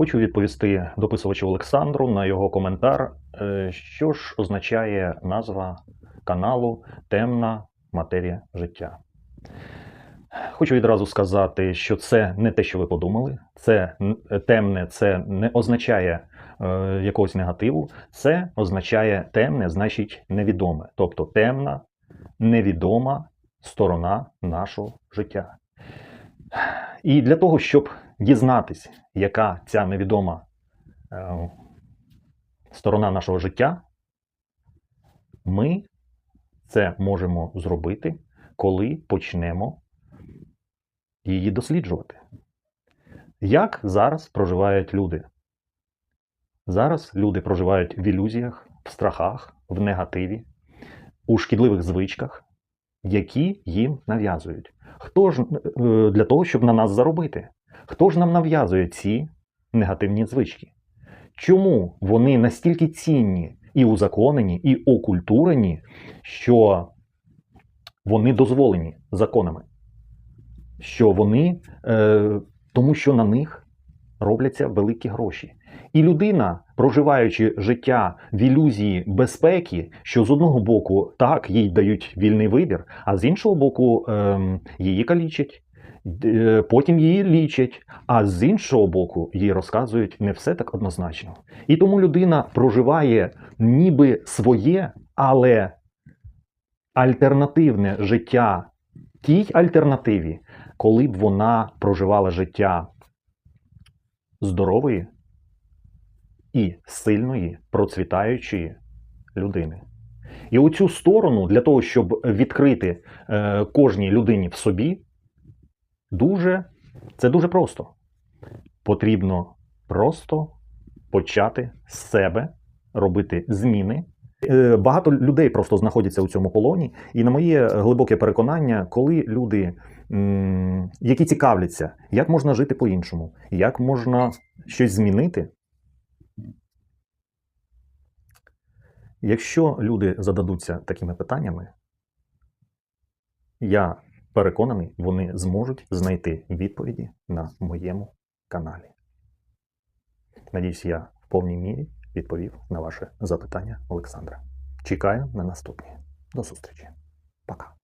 Хочу відповісти дописувачу Олександру на його коментар, е, що ж означає назва каналу Темна матерія життя. Хочу відразу сказати, що це не те, що ви подумали. Це темне, це не означає е, якогось негативу. Це означає темне, значить невідоме. Тобто темна, невідома сторона нашого життя. І для того, щоб дізнатись, яка ця невідома е, сторона нашого життя, ми це можемо зробити, коли почнемо її досліджувати. Як зараз проживають люди? Зараз люди проживають в ілюзіях, в страхах, в негативі, у шкідливих звичках, які їм нав'язують. Хто ж е, для того, щоб на нас заробити? Хто ж нам нав'язує ці негативні звички? Чому вони настільки цінні і узаконені, і окультурені, що вони дозволені законами? Що вони, е, тому що на них робляться великі гроші. І людина, проживаючи життя в ілюзії безпеки, що з одного боку так їй дають вільний вибір, а з іншого боку ем, її калічать, е, потім її лічать, а з іншого боку їй розказують не все так однозначно. І тому людина проживає ніби своє, але альтернативне життя тій альтернативі, коли б вона проживала життя здорової і сильної, процвітаючої людини. І оцю сторону для того, щоб відкрити е, кожній людині в собі, дуже, це дуже просто. Потрібно просто почати з себе робити зміни. Е, Багато людей просто знаходяться у цьому полоні, і на моє глибоке переконання, коли люди, які цікавляться, як можна жити по-іншому, як можна щось змінити, Якщо люди зададуться такими питаннями, я переконаний, вони зможуть знайти відповіді на моєму каналі. Надіюсь, я в повній мірі відповів на ваше запитання, Олександра. Чекаю на наступні. До зустрічі. Пока.